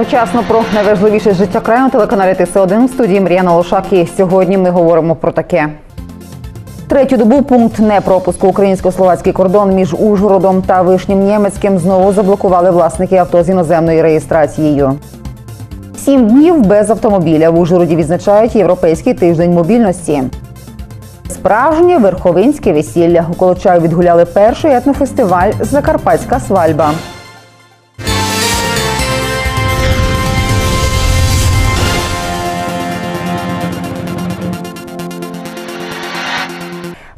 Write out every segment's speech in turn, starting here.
Вчасно про найважливіше життя краю на телеканалі ТС1 в студії Мріяна Лошак. І сьогодні ми говоримо про таке. Третю добу пункт непропуску українсько-словацький кордон між Ужгородом та Вишнім Німецьким знову заблокували власники авто з іноземною реєстрацією. Сім днів без автомобіля в Ужгороді відзначають європейський тиждень мобільності. Справжнє верховинське весілля у Колочаю відгуляли перший етнофестиваль Закарпатська свальба.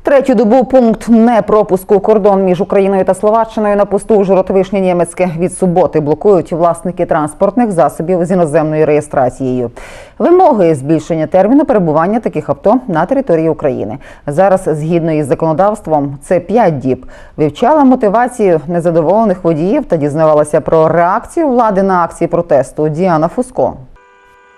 Третю добу пункт непропуску кордон між Україною та Словаччиною на посту Ужгород Вишня Німецьке від суботи блокують власники транспортних засобів з іноземною реєстрацією. Вимоги збільшення терміну перебування таких авто на території України. Зараз, згідно із законодавством, це 5 діб. Вивчала мотивацію незадоволених водіїв та дізнавалася про реакцію влади на акції протесту Діана Фуско.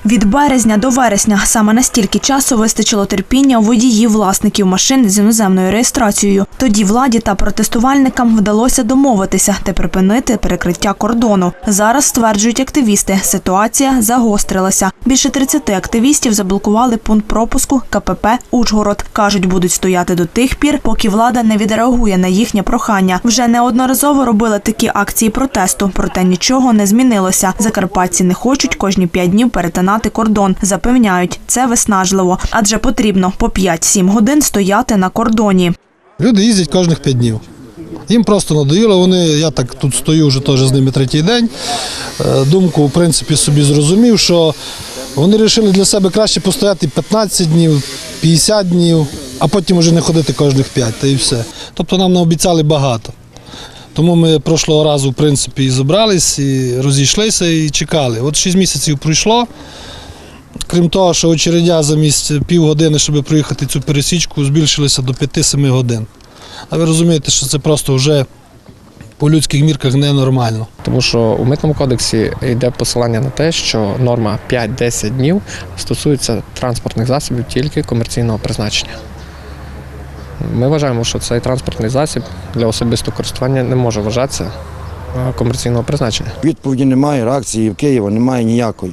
Від березня до вересня саме настільки часу вистачило терпіння водіїв власників машин з іноземною реєстрацією. Тоді владі та протестувальникам вдалося домовитися та припинити перекриття кордону. Зараз стверджують активісти, ситуація загострилася. Більше 30 активістів заблокували пункт пропуску КПП Ужгород. кажуть, будуть стояти до тих пір, поки влада не відреагує на їхнє прохання. Вже неодноразово робили такі акції протесту, проте нічого не змінилося. Закарпатці не хочуть кожні п'ять днів перетинати кордон. Запевняють, це виснажливо, адже потрібно по 5-7 годин стояти на кордоні. Люди їздять кожних п'ять днів. Їм просто надоїло. Вони, я так тут стою вже теж з ними третій день. Е, Думку, в принципі, собі зрозумів, що вони вирішили для себе краще постояти 15 днів, 50 днів, а потім вже не ходити кожних 5, та і все. Тобто нам наобіцяли багато. Тому ми прошлого разу, в принципі, і зібрались, і розійшлися, і чекали. От 6 місяців пройшло. Крім того, що очередя замість півгодини, щоб проїхати цю пересічку, збільшилися до 5-7 годин. А ви розумієте, що це просто вже по людських мірках ненормально. Тому що у митному кодексі йде посилання на те, що норма 5-10 днів стосується транспортних засобів тільки комерційного призначення. Ми вважаємо, що цей транспортний засіб для особистого користування не може вважатися комерційного призначення. Відповіді немає, реакції в Києва немає ніякої.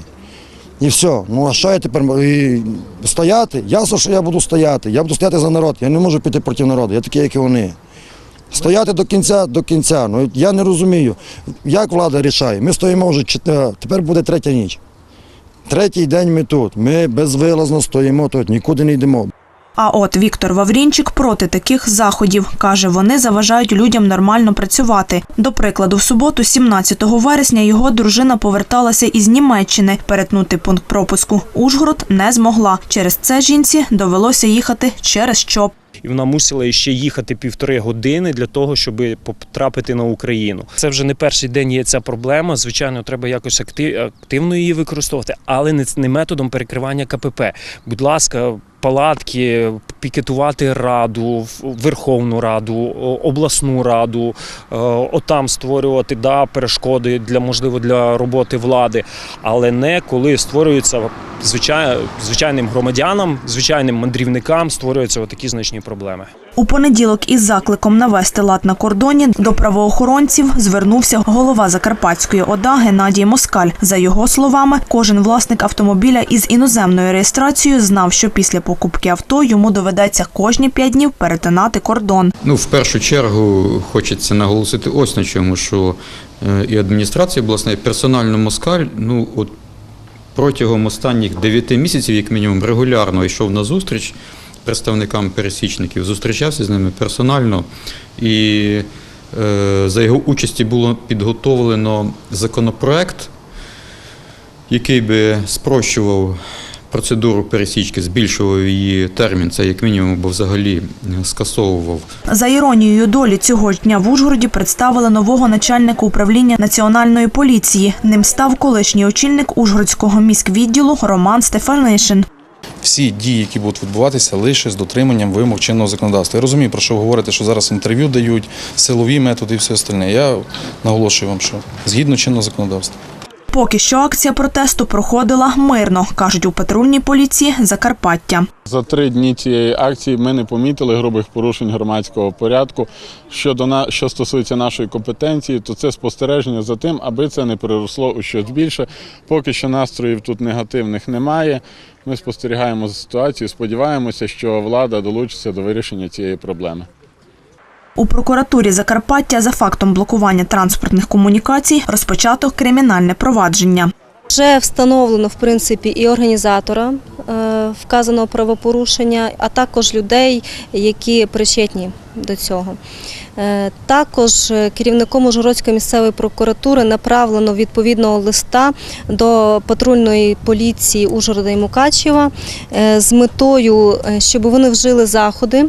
І все. Ну а що я тепер і стояти? Ясно, що я буду стояти. Я буду стояти за народ. Я не можу піти проти народу. Я такий, як і вони. Стояти до кінця, до кінця. Ну я не розумію, як влада рішає. Ми стоїмо вже чотири- тепер буде третя ніч. Третій день ми тут. Ми безвилазно стоїмо тут, нікуди не йдемо. А от Віктор Ваврінчик проти таких заходів. Каже, вони заважають людям нормально працювати. До прикладу, в суботу, 17 вересня, його дружина поверталася із Німеччини. Перетнути пункт пропуску Ужгород не змогла. Через це жінці довелося їхати через ЧОП. і вона мусила ще їхати півтори години для того, щоб потрапити на Україну. Це вже не перший день є ця проблема. Звичайно, треба якось акти- активно її використовувати, але не методом перекривання КПП. Будь ласка. Палатки, пікетувати раду, Верховну Раду, обласну раду, е, отам створювати да, перешкоди для можливо для роботи влади, але не коли створюються звичай, звичайним громадянам, звичайним мандрівникам створюються такі значні проблеми. У понеділок із закликом навести лад на кордоні до правоохоронців звернувся голова Закарпатської ОДА Геннадій Москаль. За його словами, кожен власник автомобіля із іноземною реєстрацією знав, що після покупки авто йому доведеться кожні п'ять днів перетинати кордон. Ну, в першу чергу хочеться наголосити ось на чому, що е, і адміністрація обласна, і персонально москаль, ну от протягом останніх 9 місяців, як мінімум, регулярно йшов на зустріч представникам пересічників, зустрічався з ними персонально, і е, за його участі було підготовлено законопроект, який би спрощував процедуру пересічки, збільшував її термін, це як мінімум, бо взагалі е, скасовував За іронією долі цього ж дня в Ужгороді представили нового начальника управління національної поліції. Ним став колишній очільник Ужгородського міськвідділу Роман Стефанишин. Всі дії, які будуть відбуватися, лише з дотриманням вимог чинного законодавства. Я розумію, про що ви говорите, що зараз інтерв'ю дають, силові методи і все остальне. Я наголошую вам, що згідно чинного законодавства. Поки що акція протесту проходила мирно, кажуть у патрульній поліції Закарпаття. За три дні цієї акції ми не помітили грубих порушень громадського порядку. Щодо на що стосується нашої компетенції, то це спостереження за тим, аби це не переросло у щось більше. Поки що настроїв тут негативних немає. Ми спостерігаємо за ситуацією. Сподіваємося, що влада долучиться до вирішення цієї проблеми. У прокуратурі Закарпаття за фактом блокування транспортних комунікацій розпочато кримінальне провадження. Вже встановлено в принципі і організатора е, вказаного правопорушення, а також людей, які причетні до цього. Е, Також е, керівником Ужгородської місцевої прокуратури направлено відповідного листа до патрульної поліції Ужгорода і Мукачева з метою, щоб вони вжили заходи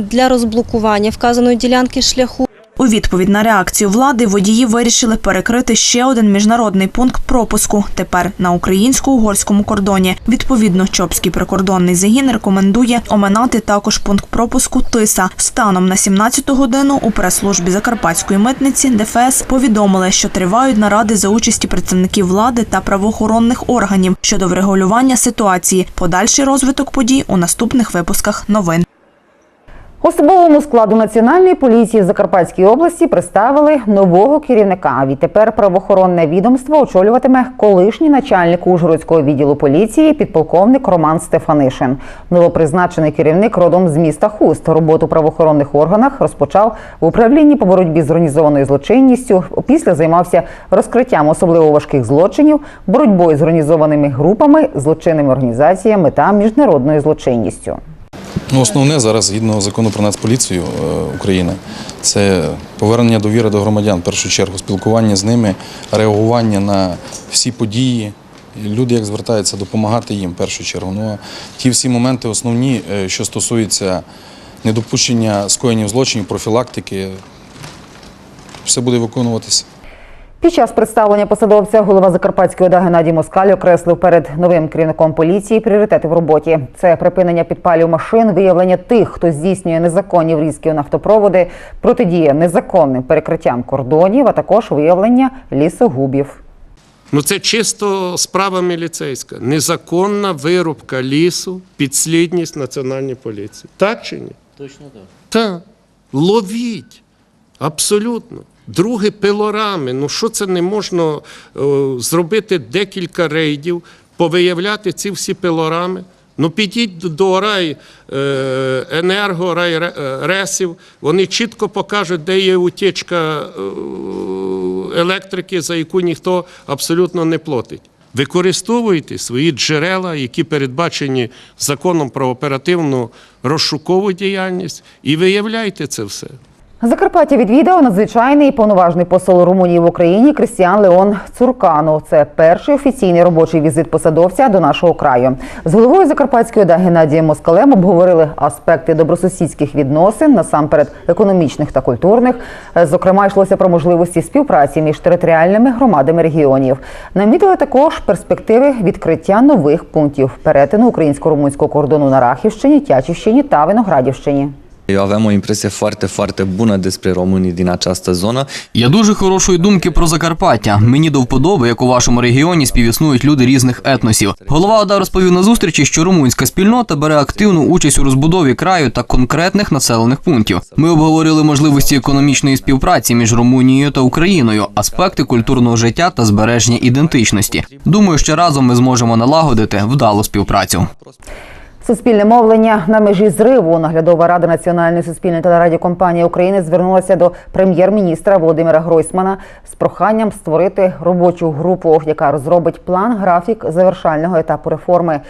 для розблокування вказаної ділянки шляху. У відповідь на реакцію влади водії вирішили перекрити ще один міжнародний пункт пропуску. Тепер на українсько-угорському кордоні. Відповідно, Чопський прикордонний загін рекомендує оминати також пункт пропуску Тиса. Станом на 17-ту годину у прес-службі Закарпатської митниці ДФС повідомили, що тривають наради за участі представників влади та правоохоронних органів щодо врегулювання ситуації. Подальший розвиток подій у наступних випусках новин. Особовому складу Національної поліції в Закарпатській області представили нового керівника. Відтепер правоохоронне відомство очолюватиме колишній начальник Ужгородського відділу поліції, підполковник Роман Стефанишин. Новопризначений керівник родом з міста Хуст. Роботу в правоохоронних органах розпочав в управлінні по боротьбі з організованою злочинністю. Після займався розкриттям особливо важких злочинів, боротьбою з організованими групами, злочинними організаціями та міжнародною злочинністю. Ну, основне зараз, згідно закону про Нацполіцію е, України, це повернення довіри до громадян, в першу чергу, спілкування з ними, реагування на всі події. Люди, як звертаються, допомагати їм в першу чергу. Ну, а ті всі моменти основні, е, що стосуються недопущення скоєнів злочинів, профілактики, все буде виконуватися. Під час представлення посадовця голова Закарпатської ОДА Геннадій Москаль окреслив перед новим керівником поліції пріоритети в роботі. Це припинення підпалів машин, виявлення тих, хто здійснює незаконні врізки у нафтопроводи, протидія незаконним перекриттям кордонів, а також виявлення лісогубів. Ну це чисто справа міліцейська. Незаконна вирубка лісу, підслідність національній поліції. Так чи ні? Точно так. Так. Ловіть. Абсолютно. Друге пилорами. Ну що це не можна е, зробити декілька рейдів, повиявляти ці всі пилорами? Ну підіть до- рай е, енерго, рай е, ресів, вони чітко покажуть, де є утічка електрики, за яку ніхто абсолютно не платить. Використовуйте свої джерела, які передбачені законом про оперативну розшукову діяльність, і виявляйте це все. Закарпаття відвідав надзвичайний і повноважний посол Румунії в Україні Крістіан Леон Цуркано. Це перший офіційний робочий візит посадовця до нашого краю. З головою Закарпатської ОДА Геннадієм Москалем обговорили аспекти добросусідських відносин, насамперед економічних та культурних. Зокрема, йшлося про можливості співпраці між територіальними громадами регіонів. Намітили також перспективи відкриття нових пунктів перетину українсько-румунського кордону на Рахівщині, Тячівщині та Виноградівщині. Eu aveam o impresie foarte, foarte bună despre românii din această. Я дуже хорошої думки про Закарпаття. Мені до вподоби, як у вашому регіоні співіснують люди різних етносів. Голова ОДА розповів на зустрічі, що румунська спільнота бере активну участь у розбудові краю та конкретних населених пунктів. Ми обговорили можливості економічної співпраці між Румунією та Україною, аспекти культурного життя та збереження ідентичності. Думаю, що разом ми зможемо налагодити вдалу співпрацю. Суспільне мовлення на межі зриву. Наглядова рада Національної суспільної телерадіокомпанії України звернулася до прем'єр-міністра Володимира Гройсмана з проханням створити робочу групу, яка розробить план графік завершального етапу реформи.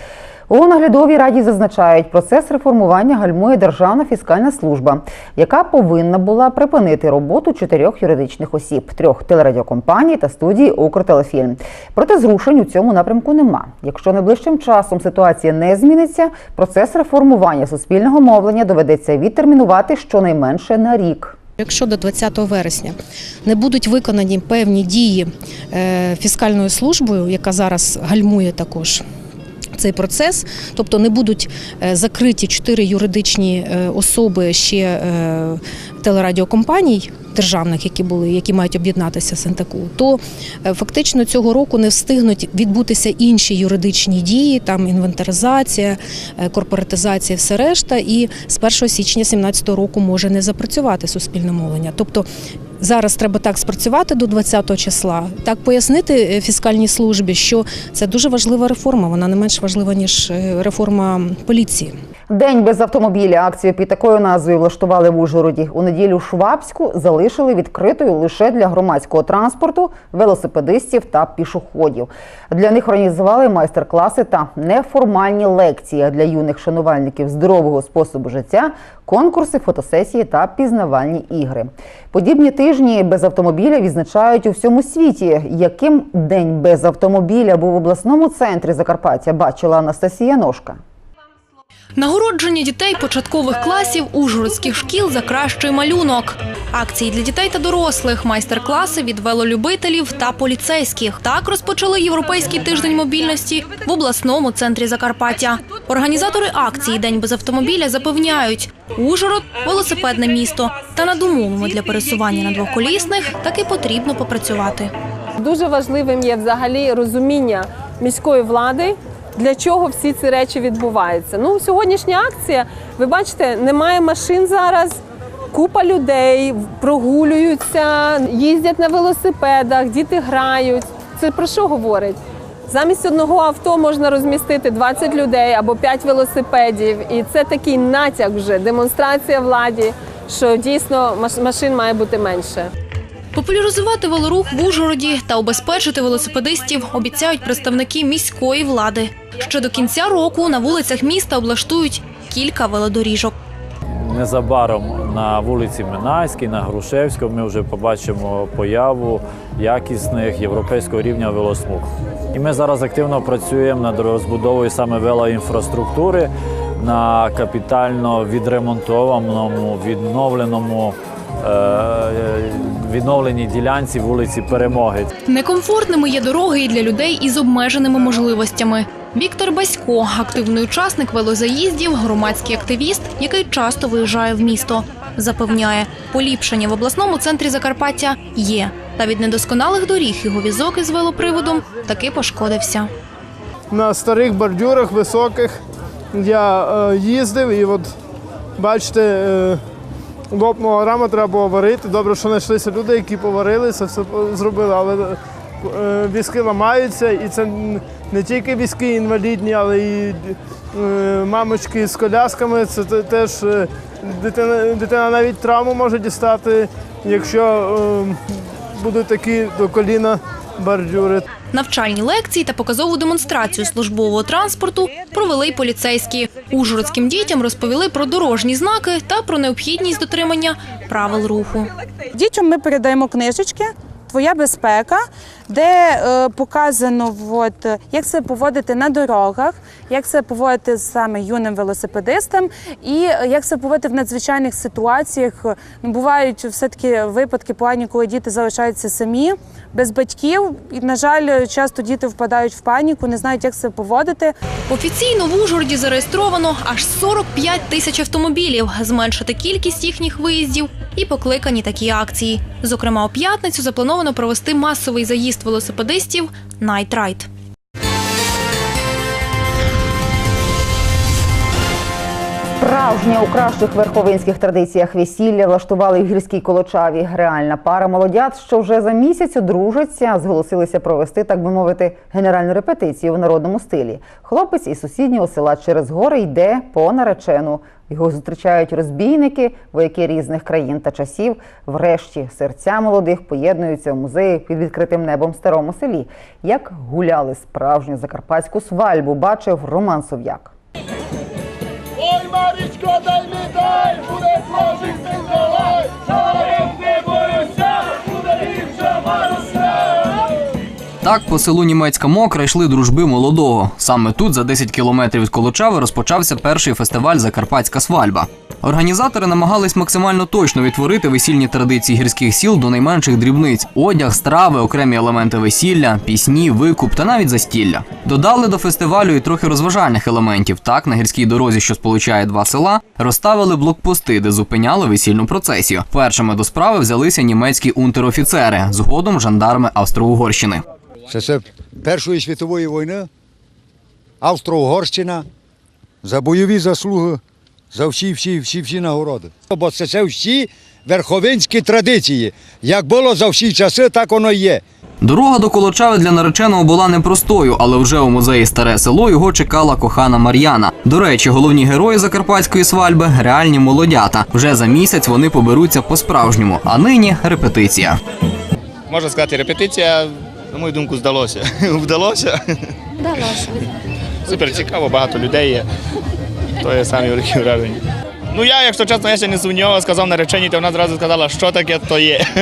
У наглядовій раді зазначають, процес реформування гальмує Державна фіскальна служба, яка повинна була припинити роботу чотирьох юридичних осіб, трьох телерадіокомпаній та студії Укртелефільм. Проте зрушень у цьому напрямку нема. Якщо найближчим часом ситуація не зміниться, процес реформування суспільного мовлення доведеться відтермінувати щонайменше на рік. Якщо до 20 вересня не будуть виконані певні дії е, фіскальною службою, яка зараз гальмує також. Цей процес, тобто не будуть е, закриті чотири юридичні е, особи ще е, телерадіокомпаній державних, які були, які мають об'єднатися з НТКУ, то е, фактично цього року не встигнуть відбутися інші юридичні дії, там інвентаризація, е, корпоратизація, все решта. І з 1 січня 2017 року може не запрацювати суспільне мовлення. Тобто зараз треба так спрацювати до 20 числа, так пояснити е, фіскальній службі, що це дуже важлива реформа. Вона не менш важлива ніж реформа поліції. День без автомобіля. Акцію під такою назвою влаштували в Ужгороді. У неділю Швабську залишили відкритою лише для громадського транспорту, велосипедистів та пішоходів. Для них організували майстер-класи та неформальні лекції для юних шанувальників здорового способу життя, конкурси, фотосесії та пізнавальні ігри. Подібні тижні без автомобіля відзначають у всьому світі. Яким день без автомобіля був в обласному центрі Закарпаття, бачила Анастасія Ножка. Нагородження дітей початкових класів ужгородських шкіл за кращий малюнок. Акції для дітей та дорослих, майстер-класи від велолюбителів та поліцейських. Так розпочали європейський тиждень мобільності в обласному центрі Закарпаття. Організатори акції День без автомобіля запевняють, Ужгород велосипедне місто. Та над умовами для пересування на двоколісних таки потрібно попрацювати. Дуже важливим є взагалі розуміння міської влади. Для чого всі ці речі відбуваються? Ну, сьогоднішня акція, ви бачите, немає машин зараз. Купа людей прогулюються, їздять на велосипедах, діти грають. Це про що говорить? Замість одного авто можна розмістити 20 людей або 5 велосипедів. І це такий натяк вже демонстрація владі, що дійсно маш- машин має бути менше. Популяризувати велорух в Ужгороді та убезпечити велосипедистів обіцяють представники міської влади. Ще до кінця року на вулицях міста облаштують кілька велодоріжок. Незабаром на вулиці Минайській, на Грушевському ми вже побачимо появу якісних європейського рівня велосмуг. І ми зараз активно працюємо над розбудовою саме велоінфраструктури на капітально відремонтованому, відновленому відновленій ділянці вулиці Перемоги. Некомфортними є дороги і для людей із обмеженими можливостями. Віктор Басько, активний учасник велозаїздів, громадський активіст, який часто виїжджає в місто, запевняє, поліпшення в обласному центрі Закарпаття є. Та від недосконалих доріг його візок із велоприводом таки пошкодився. на старих бордюрах високих я е, їздив і от бачите, е, лопнула рама, треба було варити. Добре, що знайшлися люди, які поварили, це все зробили, але е, візки ламаються, і це не тільки візки інвалідні, але і е, мамочки з колясками. Це те- теж е, дитина, дитина навіть травму може дістати, якщо будуть такі до коліна бордюри. Навчальні лекції та показову демонстрацію службового транспорту провели й поліцейські. Ужгородським дітям розповіли про дорожні знаки та про необхідність дотримання правил руху. Дітям ми передаємо книжечки. Твоя безпека, де е, показано, от, як себе поводити на дорогах, як себе поводити саме юним велосипедистам, і е, як себе поводити в надзвичайних ситуаціях. Ну, бувають все-таки випадки погані, коли діти залишаються самі, без батьків. І, на жаль, часто діти впадають в паніку, не знають, як себе поводити. Офіційно в Ужгороді зареєстровано аж 45 тисяч автомобілів. Зменшити кількість їхніх виїздів і покликані такі акції. Зокрема, у п'ятницю заплановано провести масовий заїзд велосипедистів Night Справжнє у кращих верховинських традиціях весілля влаштували в гірській колочаві. Реальна пара молодят, що вже за місяць одружаться, зголосилися провести, так би мовити, генеральну репетицію в народному стилі. Хлопець із сусіднього села через гори йде по наречену. Його зустрічають розбійники, вояки різних країн та часів. Врешті серця молодих поєднуються в музеї під відкритим небом в старому селі. Як гуляли справжню закарпатську свальбу, бачив Роман Сов'як. Марічко, дай не дай, буде Божий син давай, Чоловік не боюся, буде інша Маруся. Так по селу Німецька Мокра йшли дружби молодого. Саме тут, за 10 кілометрів від Колочави, розпочався перший фестиваль Закарпатська свальба. Організатори намагались максимально точно відтворити весільні традиції гірських сіл до найменших дрібниць: одяг, страви, окремі елементи весілля, пісні, викуп та навіть застілля. Додали до фестивалю і трохи розважальних елементів. Так, на гірській дорозі, що сполучає два села, розставили блокпости, де зупиняли весільну процесію. Першими до справи взялися німецькі унтер-офіцери, згодом жандарми Австро-Угорщини. Це все Першої світової війни, Австро-Угорщина за бойові заслуги, за всі, всі, всі, всі нагороди. Бо це, це всі верховинські традиції. Як було за всі часи, так воно і є. Дорога до Колочави для нареченого була непростою, але вже у музеї Старе село його чекала кохана Мар'яна. До речі, головні герої закарпатської свальби реальні молодята. Вже за місяць вони поберуться по-справжньому, а нині репетиція. Можна сказати, репетиція, на мою думку, здалося. Вдалося. Вдалося. Супер цікаво, багато людей є. То є самі великі враження. Ну я, якщо чесно, я ще не сумнівав, сказав нареченій, то вона зразу сказала, що таке то є.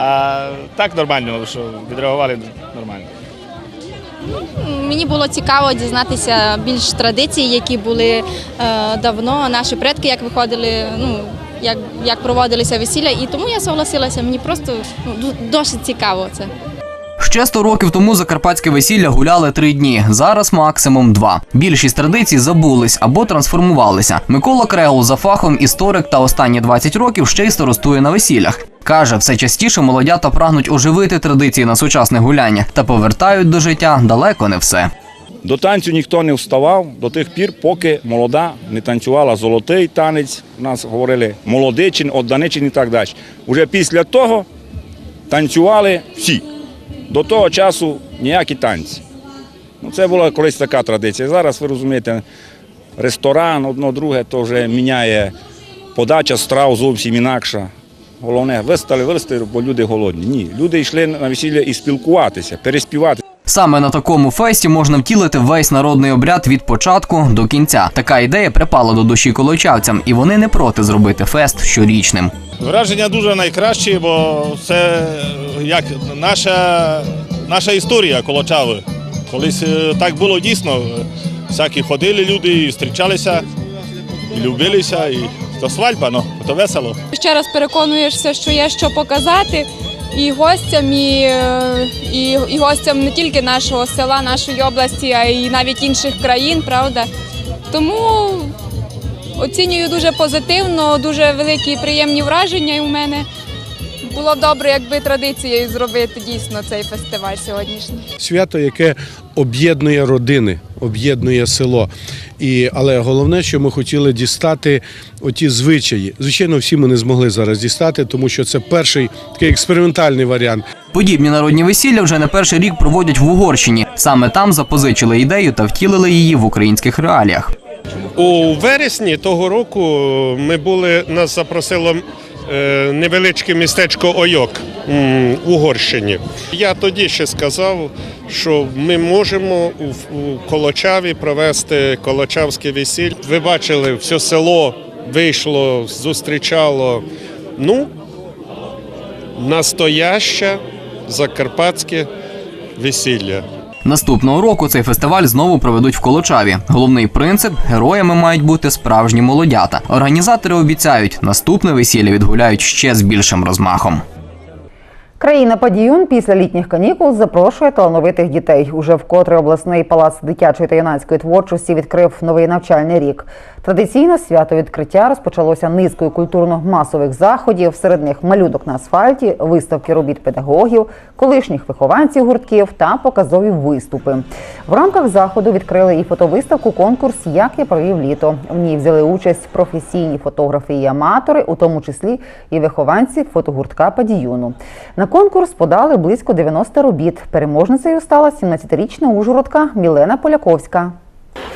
А так нормально, що відреагували нормально. Мені було цікаво дізнатися більш традицій, які були е, давно, наші предки як виходили, ну як, як проводилися весілля, і тому я согласилася. Мені просто ну, досить цікаво це. Ще 100 років тому закарпатське весілля гуляли три дні. Зараз максимум два. Більшість традицій забулись або трансформувалися. Микола Крегул за фахом історик та останні 20 років ще й старостує на весіллях. Каже, все частіше молодята прагнуть оживити традиції на сучасних гуляннях та повертають до життя далеко не все. До танцю ніхто не вставав до тих пір, поки молода не танцювала золотий танець. У нас говорили молодичин, одданичин і так далі. Уже після того танцювали всі. До того часу ніякі танці. Ну, це була колись така традиція. Зараз ви розумієте, ресторан, одно друге, то вже міняє подача страв зовсім інакша. Головне, вистали, вистали, бо люди голодні. Ні, люди йшли на весілля і спілкуватися, переспівати. Саме на такому фесті можна втілити весь народний обряд від початку до кінця. Така ідея припала до душі колочавцям, і вони не проти зробити фест щорічним. Враження дуже найкращі, бо це як наша, наша історія Колочави. Колись е, так було дійсно. Всякі ходили люди, і зустрічалися, і любилися, і то свадьба, ну, то весело. Ще раз переконуєшся, що є що показати і гостям, і, е, і, і гостям не тільки нашого села, нашої області, а й навіть інших країн, правда. Тому оцінюю дуже позитивно, дуже великі приємні враження у мене. Було добре, якби традицією зробити дійсно цей фестиваль сьогоднішній. свято, яке об'єднує родини, об'єднує село. І, але головне, що ми хотіли дістати оті звичаї. Звичайно, всі ми не змогли зараз дістати, тому що це перший такий експериментальний варіант. Подібні народні весілля вже не перший рік проводять в Угорщині. Саме там запозичили ідею та втілили її в українських реаліях. У вересні того року ми були, нас запросило невеличке містечко Ойок в Угорщині. Я тоді ще сказав, що ми можемо у Колочаві провести колочавське весілля. Ви бачили, все село вийшло, зустрічало. Ну, настояще закарпатське весілля. Наступного року цей фестиваль знову проведуть в Колочаві. Головний принцип героями мають бути справжні молодята. Організатори обіцяють, наступне весілля відгуляють ще з більшим розмахом. Країна Падіюн після літніх канікул запрошує талановитих дітей. Уже вкотре обласний палац дитячої та юнацької творчості відкрив новий навчальний рік. Традиційно свято відкриття розпочалося низкою культурно-масових заходів. Серед них малюнок на асфальті, виставки робіт педагогів, колишніх вихованців гуртків та показові виступи. В рамках заходу відкрили і фотовиставку конкурс Як я провів літо. В ній взяли участь професійні фотографи і аматори, у тому числі і вихованці фотогуртка Падіюну. Конкурс подали близько 90 робіт. Переможницею стала 17-річна ужгородка Мілена Поляковська.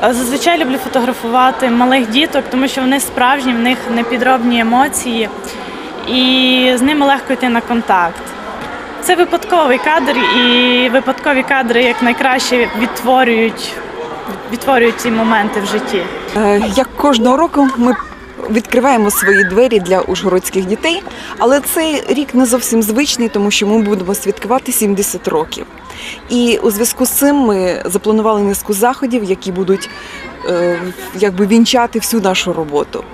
Зазвичай люблю фотографувати малих діток, тому що вони справжні, в них непідробні емоції, і з ними легко йти на контакт. Це випадковий кадр, і випадкові кадри як найкраще відтворюють, відтворюють ці моменти в житті. Е, Як кожного року ми відкриваємо свої двері для ужгородських дітей, але цей рік не зовсім звичний, тому що ми будемо святкувати 70 років. І у зв'язку з цим ми запланували низку заходів, які будуть е, якби вінчати всю нашу роботу.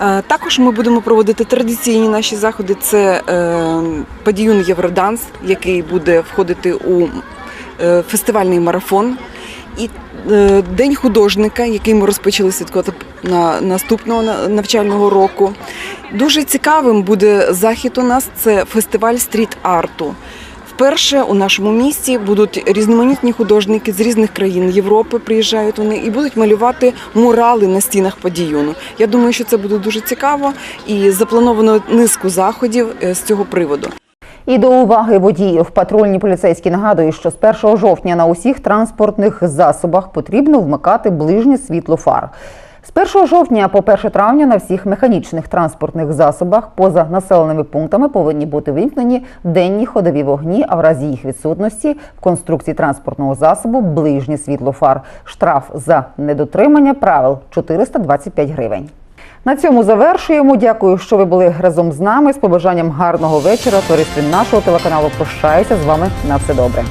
Е, Також ми будемо проводити традиційні наші заходи. Це е, падіюн Євроданс, який буде входити у фестивальний марафон. І е, День художника, який ми розпочали святкувати на наступного на- навчального року. Дуже цікавим буде захід у нас це фестиваль стріт-арту. Вперше у нашому місті будуть різноманітні художники з різних країн Європи. Приїжджають вони і будуть малювати мурали на стінах падіюну. Я думаю, що це буде дуже цікаво і заплановано низку заходів е, з цього приводу. І до уваги водіїв патрульні поліцейські нагадують, що з 1 жовтня на усіх транспортних засобах потрібно вмикати ближнє світло фар. З 1 жовтня по 1 травня на всіх механічних транспортних засобах поза населеними пунктами повинні бути вимкнені денні ходові вогні, а в разі їх відсутності в конструкції транспортного засобу ближнє світло фар. Штраф за недотримання правил 425 гривень. На цьому завершуємо. Дякую, що ви були разом з нами. З побажанням гарного вечора. Туристи нашого телеканалу прощаюся з вами на все добре.